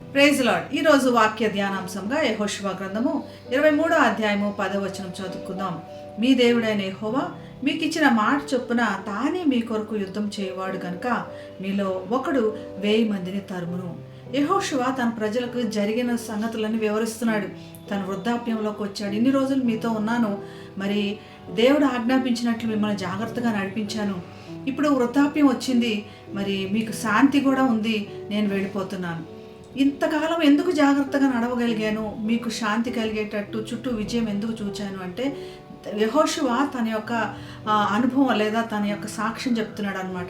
Praise lord ఈరోజు వాక్య ధ్యానాంశంగా యహోశివ గ్రంథము ఇరవై మూడో అధ్యాయము పదవచనం చదువుకుందాం. మీ దేవుడైన యహోవా మీకు ఇచ్చిన మాట చొప్పున తానే మీ కొరకు యుద్ధం చేయవాడు గనుక మీలో ఒకడు వేయి మందిని తరుమును. యహోశివ తన ప్రజలకు జరిగిన సంగతులను వివరిస్తున్నాడు. తన వృద్ధాప్యంలోకి వచ్చాడు. ఇన్ని రోజులు మీతో ఉన్నాను. మరి దేవుడు ఆజ్ఞాపించినట్లు మిమ్మల్ని జాగ్రత్తగా నడిపించాను. ఇప్పుడు వృద్ధాప్యం వచ్చింది. మరి మీకు శాంతి కూడా ఉంది. నేను వెళ్ళిపోతున్నాను. ఇంతకాలం ఎందుకు జాగ్రత్తగా నడవగలిగాను? మీకు శాంతి కలిగేటట్టు చుట్టూ విజయం ఎందుకు చూచాను? అంటే యహోషువా తన యొక్క అనుభవం లేదా తన యొక్క సాక్ష్యం చెప్తున్నాడు అనమాట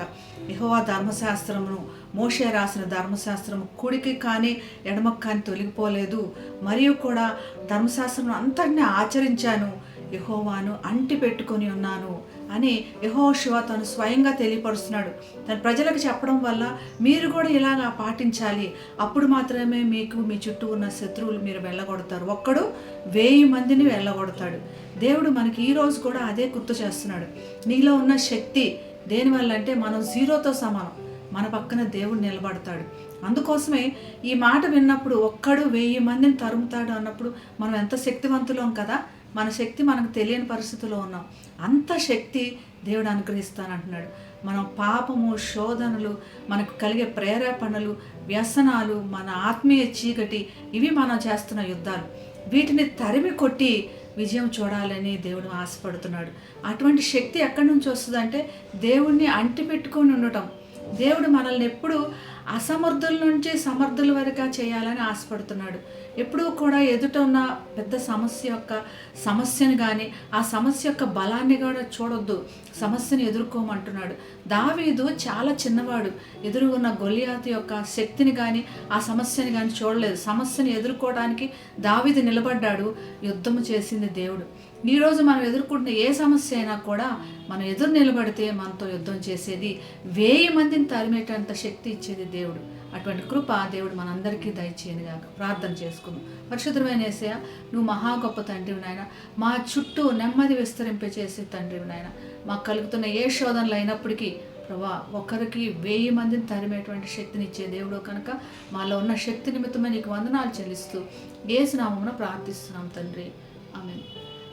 యహోవా ధర్మశాస్త్రమును మోషే రాసిన ధర్మశాస్త్రము కుడికి కానీ ఎడమకు కానీ తొలగిపోలేదు. మరియు కూడా ధర్మశాస్త్రం అంతటిని ఆచరించాను. యహోవాను అంటి పెట్టుకొని ఉన్నాను అని యహోశివ తను స్వయంగా తెలియపరుస్తున్నాడు. తన ప్రజలకు చెప్పడం వల్ల మీరు కూడా ఇలాగా పాటించాలి. అప్పుడు మాత్రమే మీకు మీ చుట్టూ ఉన్న శత్రువులు మీరు వెళ్ళగొడతారు. ఒక్కడు వేయి మందిని వెళ్ళగొడతాడు. దేవుడు మనకి ఈ రోజు కూడా అదే గుర్తు చేస్తున్నాడు. నీలో ఉన్న శక్తి దేనివల్ల అంటే మనం జీరోతో సమానం. మన పక్కన దేవుడు నిలబడతాడు. అందుకోసమే ఈ మాట విన్నప్పుడు ఒక్కడు వెయ్యి మందిని తరుముతాడు అన్నప్పుడు మనం ఎంత శక్తివంతులం కదా? మన శక్తి మనకు తెలియని పరిస్థితిలో ఉన్నాం. అంత శక్తి దేవుడు అనుగ్రహిస్తానంటున్నాడు. మనం పాపము శోధనలు మనకు కలిగే ప్రేరేపణలు వ్యసనాలు మన ఆత్మీయ చీకటి ఇవి మనం చేస్తున్న యుద్ధాలు. వీటిని తరిమి కొట్టి విజయం చూడాలని దేవుడు ఆశపడుతున్నాడు. అటువంటి శక్తి ఎక్కడి నుంచి వస్తుందంటే దేవుణ్ణి అంటిపెట్టుకొని ఉండటం. దేవుడు మనల్ని ఎప్పుడు అసమర్థుల నుంచి సమర్థుల వరకు చేయాలని ఆశపడుతున్నాడు. ఎప్పుడూ కూడా ఎదుట ఉన్న పెద్ద సమస్య యొక్క సమస్యను కానీ ఆ సమస్య యొక్క బలాన్ని కూడా చూడొద్దు. సమస్యను ఎదుర్కోమంటున్నాడు. దావీదు చాలా చిన్నవాడు. ఎదురు ఉన్న గొలియాతు యొక్క శక్తిని కానీ ఆ సమస్యని కానీ చూడలేదు. సమస్యను ఎదుర్కోవడానికి దావీదు నిలబడ్డాడు. యుద్ధము చేసింది దేవుడు. ఈరోజు మనం ఎదుర్కొంటున్న ఏ సమస్య అయినా కూడా మనం ఎదురు నిలబడితే మనతో యుద్ధం చేసేది వేయి మందిని తరిమేటంత శక్తి ఇచ్చేది దేవుడు. అటువంటి కృప దేవుడు మనందరికీ దయచేయను గాక. ప్రార్థన చేసుకుందాం. పరిశుద్ధమైన ఏసయ నువ్వు మహా గొప్ప తండ్రివి నాయన. మా చుట్టూ నెమ్మది విస్తరింప చేసే తండ్రివి నాయన. మాకు కలుగుతున్న ఏ శోధనలు అయినప్పటికీ ప్రభా ఒకరికి వెయ్యి మందిని తరిమేటువంటి శక్తిని ఇచ్చే దేవుడు కనుక మాలో ఉన్న శక్తి నిమిత్తమే నీకు వందనాలు చెల్లిస్తూ ఏసునామమున ప్రార్థిస్తున్నాం తండ్రి. ఆమె